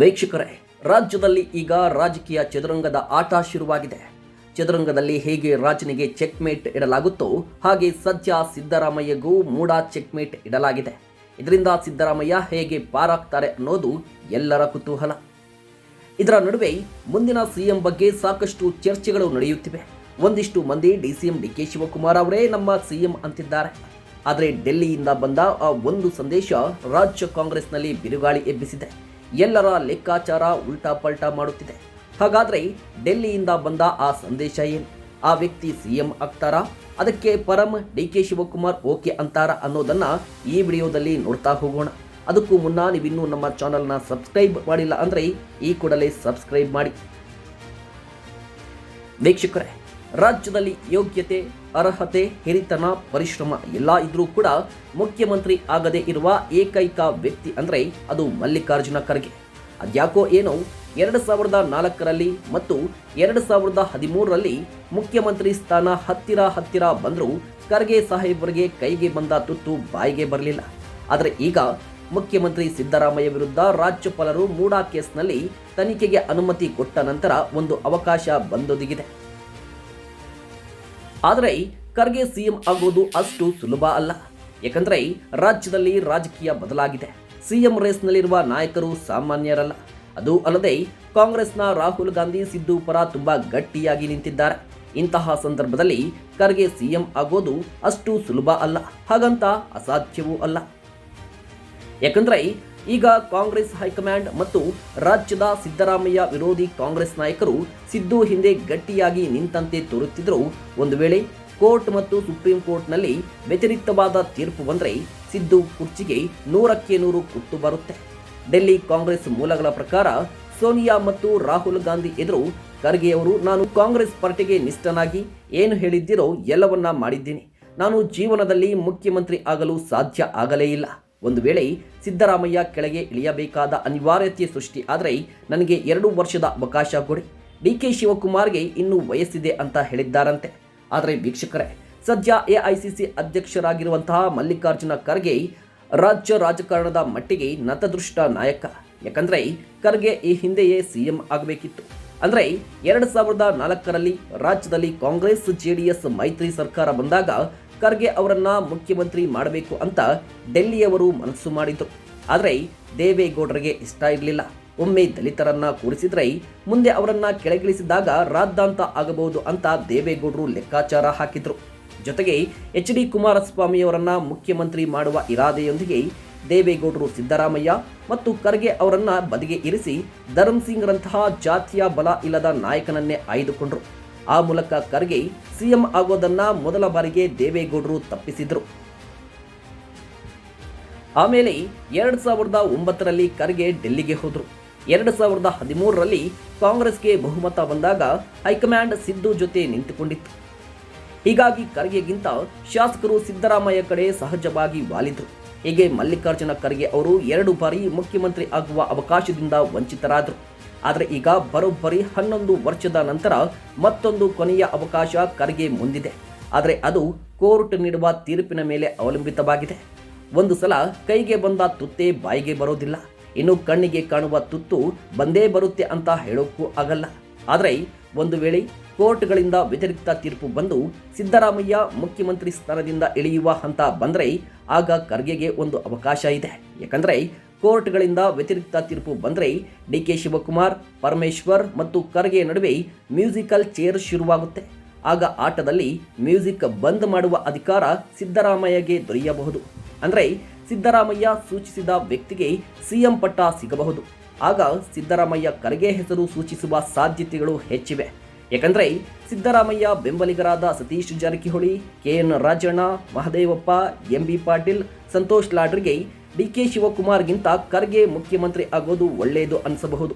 ವೀಕ್ಷಕರೇ, ರಾಜ್ಯದಲ್ಲಿ ಈಗ ರಾಜಕೀಯ ಚದುರಂಗದ ಆಟ ಶುರುವಾಗಿದೆ. ಚದುರಂಗದಲ್ಲಿ ಹೇಗೆ ರಾಜನಿಗೆ ಚೆಕ್ಮೇಟ್ ಇಡಲಾಗುತ್ತೋ, ಹಾಗೆ ಸದ್ಯ ಸಿದ್ದರಾಮಯ್ಯಗೂ ಮೂಡ ಚೆಕ್ಮೇಟ್ ಇಡಲಾಗಿದೆ. ಇದರಿಂದ ಸಿದ್ದರಾಮಯ್ಯ ಹೇಗೆ ಪಾರಾಗ್ತಾರೆ ಅನ್ನೋದು ಎಲ್ಲರ ಕುತೂಹಲ. ಇದರ ನಡುವೆ ಮುಂದಿನ ಸಿಎಂ ಬಗ್ಗೆ ಸಾಕಷ್ಟು ಚರ್ಚೆಗಳು ನಡೆಯುತ್ತಿವೆ. ಒಂದಿಷ್ಟು ಮಂದಿ ಡಿ ಕೆ ಶಿವಕುಮಾರ್ ಅವರೇ ನಮ್ಮ ಸಿಎಂ ಅಂತಿದ್ದಾರೆ. ಆದರೆ ಡೆಲ್ಲಿಯಿಂದ ಬಂದ ಆ ಒಂದು ಸಂದೇಶ ರಾಜ್ಯ ಕಾಂಗ್ರೆಸ್ನಲ್ಲಿ ಬಿರುಗಾಳಿ ಎಬ್ಬಿಸಿದೆ. ಎಲ್ಲರ ಲೆಕ್ಕಾಚಾರ ಉಲ್ಟಾ ಪಲ್ಟಾ ಮಾಡುತ್ತಿದೆ. ಹಾಗಾದರೆ ಡೆಲ್ಲಿಯಿಂದ ಬಂದ ಆ ಸಂದೇಶ ಏನು? ಆ ವ್ಯಕ್ತಿ ಸಿಎಂ ಆಗ್ತಾರಾ? ಅದಕ್ಕೆ Param D K Shivakumar okay ಅಂತಾರ ಅನ್ನೋದನ್ನ ಈ ವಿಡಿಯೋದಲ್ಲಿ ನೋಡ್ತಾ ಹೋಗೋಣ. ಅದಕ್ಕೂ ಮುನ್ನ ನೀವಿನ್ನೂ ನಮ್ಮ ಚಾನಲ್ನ ಸಬ್ಸ್ಕ್ರೈಬ್ ಮಾಡಿಲ್ಲ ಅಂದರೆ ಈ ಕೂಡಲೇ ಸಬ್ಸ್ಕ್ರೈಬ್ ಮಾಡಿ. ವೀಕ್ಷಕರೇ ರಾಜ್ಯದಲ್ಲಿ ಯೋಗ್ಯತೆ, ಅರ್ಹತೆ, ಹಿರಿತನ, ಪರಿಶ್ರಮ ಎಲ್ಲ ಇದ್ರೂ ಕೂಡ ಮುಖ್ಯಮಂತ್ರಿ ಆಗದೇ ಇರುವ ಏಕೈಕ ವ್ಯಕ್ತಿ ಅಂದರೆ ಅದು ಮಲ್ಲಿಕಾರ್ಜುನ ಖರ್ಗೆ. ಅದ್ಯಾಕೋ ಏನೋ ಎರಡು ಸಾವಿರದ ನಾಲ್ಕರಲ್ಲಿ ಮತ್ತು ಎರಡು ಸಾವಿರದ ಹದಿಮೂರರಲ್ಲಿ ಮುಖ್ಯಮಂತ್ರಿ ಸ್ಥಾನ ಹತ್ತಿರ ಹತ್ತಿರ ಬಂದರೂ ಖರ್ಗೆ ಸಾಹೇಬರಿಗೆ ಕೈಗೆ ಬಂದ ತುತ್ತು ಬಾಯಿಗೆ ಬರಲಿಲ್ಲ. ಆದರೆ ಈಗ ಮುಖ್ಯಮಂತ್ರಿ ಸಿದ್ದರಾಮಯ್ಯ ವಿರುದ್ಧ ರಾಜ್ಯಪಾಲರು ಮೂಡಾ ಕೇಸ್ನಲ್ಲಿ ತನಿಖೆಗೆ ಅನುಮತಿ ಕೊಟ್ಟ ನಂತರ ಒಂದು ಅವಕಾಶ ಬಂದೊದಗಿದೆ. ಆದರೆ ಖರ್ಗೆ ಸಿಎಂ ಆಗೋದು ಅಷ್ಟು ಸುಲಭ ಅಲ್ಲ. ಏಕೆಂದರೆ ರಾಜ್ಯದಲ್ಲಿ ರಾಜಕೀಯ ಬದಲಾಗಿದೆ. ಸಿಎಂ ರೇಸ್ನಲ್ಲಿರುವ ನಾಯಕರು ಸಾಮಾನ್ಯರಲ್ಲ. ಅದು ಅಲ್ಲದೆ ಕಾಂಗ್ರೆಸ್ನ ರಾಹುಲ್ ಗಾಂಧಿ, ಸಿದ್ದು ಪರ ತುಂಬ ಗಟ್ಟಿಯಾಗಿ ನಿಂತಿದ್ದಾರೆ. ಇಂತಹ ಸಂದರ್ಭದಲ್ಲಿ ಖರ್ಗೆ ಸಿಎಂ ಆಗೋದು ಅಷ್ಟು ಸುಲಭ ಅಲ್ಲ. ಹಾಗಂತ ಅಸಾಧ್ಯವೂ ಅಲ್ಲ. ಯಾಕಂದ್ರೆ ಈಗ ಕಾಂಗ್ರೆಸ್ ಹೈಕಮಾಂಡ್ ಮತ್ತು ರಾಜ್ಯದ ಸಿದ್ದರಾಮಯ್ಯ ವಿರೋಧಿ ಕಾಂಗ್ರೆಸ್ ನಾಯಕರು ಸಿದ್ದು ಹಿಂದೆ ಗಟ್ಟಿಯಾಗಿ ನಿಂತಂತೆ ತೋರುತ್ತಿದ್ದರೂ ಒಂದು ವೇಳೆ ಕೋರ್ಟ್ ಮತ್ತು ಸುಪ್ರೀಂ ಕೋರ್ಟ್ನಲ್ಲಿ ವ್ಯತಿರಿಕ್ತವಾದ ತೀರ್ಪು ಬಂದರೆ ಸಿದ್ದು ಕುರ್ಚಿಗೆ ನೂರಕ್ಕೆ ನೂರು ಕುತ್ತು ಬರುತ್ತೆ. ಡೆಲ್ಲಿ ಕಾಂಗ್ರೆಸ್ ಮೂಲಗಳ ಪ್ರಕಾರ ಸೋನಿಯಾ ಮತ್ತು ರಾಹುಲ್ ಗಾಂಧಿ ಎದುರು ಖರ್ಗೆ ಅವರು, ನಾನು ಕಾಂಗ್ರೆಸ್ ಪಾರ್ಟಿಗೆ ನಿಷ್ಠನಾಗಿ ಏನು ಹೇಳಿದ್ದೀರೋ ಎಲ್ಲವನ್ನ ಮಾಡಿದ್ದೀನಿ. ನಾನು ಜೀವನದಲ್ಲಿ ಮುಖ್ಯಮಂತ್ರಿ ಆಗಲು ಸಾಧ್ಯ ಆಗಲೇ ಇಲ್ಲ. ಒಂದು ವೇಳೆ ಸಿದ್ದರಾಮಯ್ಯ ಕೆಳಗೆ ಇಳಿಯಬೇಕಾದ ಅನಿವಾರ್ಯತೆ ಸೃಷ್ಟಿ ಆದರೆ ನನಗೆ ಎರಡು ವರ್ಷದ ಅವಕಾಶ ಕೊಡಿ. ಡಿ ಕೆ ಶಿವಕುಮಾರ್ಗೆ ಇನ್ನೂ ವಯಸ್ಸಿದೆ ಅಂತ ಹೇಳಿದ್ದಾರಂತೆ. ಆದರೆ ವೀಕ್ಷಕರೇ, ಸದ್ಯ ಎಐಸಿಸಿ ಅಧ್ಯಕ್ಷರಾಗಿರುವಂತಹ ಮಲ್ಲಿಕಾರ್ಜುನ ಖರ್ಗೆ ರಾಜ್ಯ ರಾಜಕಾರಣದ ಮಟ್ಟಿಗೆ ನತದೃಷ್ಟ ನಾಯಕ. ಯಾಕಂದ್ರೆ ಖರ್ಗೆ ಈ ಹಿಂದೆಯೇ ಸಿಎಂ ಆಗಬೇಕಿತ್ತು. ಅಂದ್ರೆ ಎರಡು ಸಾವಿರದ ನಾಲ್ಕರಲ್ಲಿ ರಾಜ್ಯದಲ್ಲಿ ಕಾಂಗ್ರೆಸ್ ಜೆಡಿಎಸ್ ಮೈತ್ರಿ ಸರ್ಕಾರ ಬಂದಾಗ ಖರ್ಗೆ ಅವರನ್ನ ಮುಖ್ಯಮಂತ್ರಿ ಮಾಡಬೇಕು ಅಂತ ಡೆಲ್ಲಿಯವರು ಮನಸ್ಸು ಮಾಡಿದ್ರು. ಆದರೆ ದೇವೇಗೌಡರಿಗೆ ಇಷ್ಟ ಇರಲಿಲ್ಲ. ಒಮ್ಮೆ ದಲಿತರನ್ನ ಕೂರಿಸಿದ್ರೆ ಮುಂದೆ ಅವರನ್ನ ಕೆಳಗಿಳಿಸಿದಾಗ ರಾದ್ದಾಂತ ಆಗಬಹುದು ಅಂತ ದೇವೇಗೌಡರು ಲೆಕ್ಕಾಚಾರ ಹಾಕಿದ್ರು. ಜೊತೆಗೆ ಎಚ್ ಡಿ ಕುಮಾರಸ್ವಾಮಿಯವರನ್ನ ಮುಖ್ಯಮಂತ್ರಿ ಮಾಡುವ ಇರಾದೆಯೊಂದಿಗೆ ದೇವೇಗೌಡರು ಸಿದ್ದರಾಮಯ್ಯ ಮತ್ತು ಖರ್ಗೆ ಅವರನ್ನ ಬದಿಗೆ ಇರಿಸಿ ಧರ್ಮ್ ಸಿಂಗ್ರಂತಹ ಜಾತಿಯ ಬಲ ಇಲ್ಲದ ನಾಯಕನನ್ನೇ ಆಯ್ದುಕೊಂಡ್ರು. ಆ ಮೂಲಕ ಖರ್ಗೆ ಸಿಎಂ ಆಗೋದನ್ನ ಮೊದಲ ಬಾರಿಗೆ ದೇವೇಗೌಡರು ತಪ್ಪಿಸಿದ್ರು. ಆಮೇಲೆ ಎರಡು ಸಾವಿರದ ಒಂಬತ್ತರಲ್ಲಿ ಖರ್ಗೆ ಡೆಲ್ಲಿಗೆ ಹೋದರು. ಎರಡು ಸಾವಿರದ ಹದಿಮೂರರಲ್ಲಿ ಕಾಂಗ್ರೆಸ್ಗೆ ಬಹುಮತ ಬಂದಾಗ ಹೈಕಮಾಂಡ್ ಸಿದ್ದು ಜೊತೆ ನಿಂತುಕೊಂಡಿತ್ತು. ಹೀಗಾಗಿ ಖರ್ಗೆಗಿಂತ ಶಾಸಕರು ಸಿದ್ದರಾಮಯ್ಯ ಕಡೆ ಸಹಜವಾಗಿ ವಾಲಿದ್ರು. ಹೀಗೆ ಮಲ್ಲಿಕಾರ್ಜುನ ಖರ್ಗೆ ಅವರು ಎರಡು ಬಾರಿ ಮುಖ್ಯಮಂತ್ರಿ ಆಗುವ ಅವಕಾಶದಿಂದ ವಂಚಿತರಾದರು. ಆದರೆ ಈಗ ಬರೋಬ್ಬರಿ ಹನ್ನೊಂದು ವರ್ಷದ ನಂತರ ಮತ್ತೊಂದು ಕೊನೆಯ ಅವಕಾಶ ಖರ್ಗೆ ಮುಂದಿದೆ. ಆದರೆ ಅದು ಕೋರ್ಟ್ ನೀಡುವ ತೀರ್ಪಿನ ಮೇಲೆ ಅವಲಂಬಿತವಾಗಿದೆ. ಒಂದು ಸಲ ಕೈಗೆ ಬಂದ ತುತ್ತೆ ಬಾಯಿಗೆ ಬರೋದಿಲ್ಲ. ಇನ್ನು ಕಣ್ಣಿಗೆ ಕಾಣುವ ತುತ್ತು ಬಂದೇ ಬರುತ್ತೆ ಅಂತ ಹೇಳೋಕ್ಕೂ ಆಗಲ್ಲ. ಆದರೆ ಒಂದು ವೇಳೆ ಕೋರ್ಟ್ಗಳಿಂದ ವ್ಯತಿರಿಕ್ತ ತೀರ್ಪು ಬಂದು ಸಿದ್ದರಾಮಯ್ಯ ಮುಖ್ಯಮಂತ್ರಿ ಸ್ಥಾನದಿಂದ ಇಳಿಯುವ ಹಂತ ಬಂದರೆ ಆಗ ಖರ್ಗೆಗೆ ಒಂದು ಅವಕಾಶ ಇದೆ. ಯಾಕಂದರೆ ಕೋರ್ಟ್ಗಳಿಂದ ವ್ಯತಿರಿಕ್ತ ತೀರ್ಪು ಬಂದರೆ ಡಿ ಕೆ ಶಿವಕುಮಾರ್, ಪರಮೇಶ್ವರ್ ಮತ್ತು ಖರ್ಗೆ ನಡುವೆ ಮ್ಯೂಸಿಕಲ್ ಚೇರ್ ಶುರುವಾಗುತ್ತೆ. ಆಗ ಆಟದಲ್ಲಿ ಮ್ಯೂಸಿಕ್ ಬಂದ್ ಮಾಡುವ ಅಧಿಕಾರ ಸಿದ್ದರಾಮಯ್ಯಗೆ ದೊರೆಯಬಹುದು. ಅಂದರೆ ಸಿದ್ದರಾಮಯ್ಯ ಸೂಚಿಸಿದ ವ್ಯಕ್ತಿಗೆ ಸಿಎಂ ಪಟ್ಟ ಸಿಗಬಹುದು. ಆಗ ಸಿದ್ದರಾಮಯ್ಯ ಖರ್ಗೆ ಹೆಸರು ಸೂಚಿಸುವ ಸಾಧ್ಯತೆಗಳು ಹೆಚ್ಚಿವೆ. ಏಕೆಂದರೆ Siddaramaiah ಬೆಂಬಲಿಗರಾದ Satish Jarkiholi K N Rajanna, Mahadevappa, MB Patil, Santosh ಲಾಡ್ರಿಗೆ D K ಶಿವಕುಮಾರ್ಗಿಂತ ಖರ್ಗೆ ಮುಖ್ಯಮಂತ್ರಿ ಆಗೋದು ಒಳ್ಳೆಯದು ಅನಿಸಬಹುದು.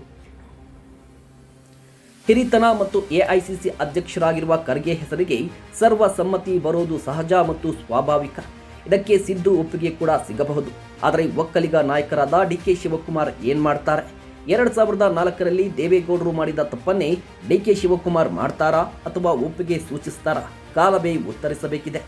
ಹಿರಿತನ ಮತ್ತು ಎಐಸಿಸಿ ಅಧ್ಯಕ್ಷರಾಗಿರುವ ಖರ್ಗೆ ಹೆಸರಿಗೆ ಸರ್ವಸಮ್ಮತಿ ಬರೋದು ಸಹಜ ಮತ್ತು ಸ್ವಾಭಾವಿಕ. ಇದಕ್ಕೆ ಸಿದ್ದು ಒಪ್ಪಿಗೆ ಕೂಡ ಸಿಗಬಹುದು. ಆದರೆ ಒಕ್ಕಲಿಗ ನಾಯಕರಾದ ಡಿ ಕೆ ಶಿವಕುಮಾರ್ ಏನು ಮಾಡ್ತಾರೆ? ಎರಡು ಸಾವಿರದ ನಾಲ್ಕರಲ್ಲಿ ದೇವೇಗೌಡರು ಮಾಡಿದ ತಪ್ಪನ್ನೇ ಡಿ ಕೆ ಶಿವಕುಮಾರ್ ಮಾಡ್ತಾರಾ ಅಥವಾ ಒಪ್ಪಿಗೆ ಸೂಚಿಸ್ತಾರಾ? ಕಾಲವೇ ಉತ್ತರಿಸಬೇಕಿದೆ.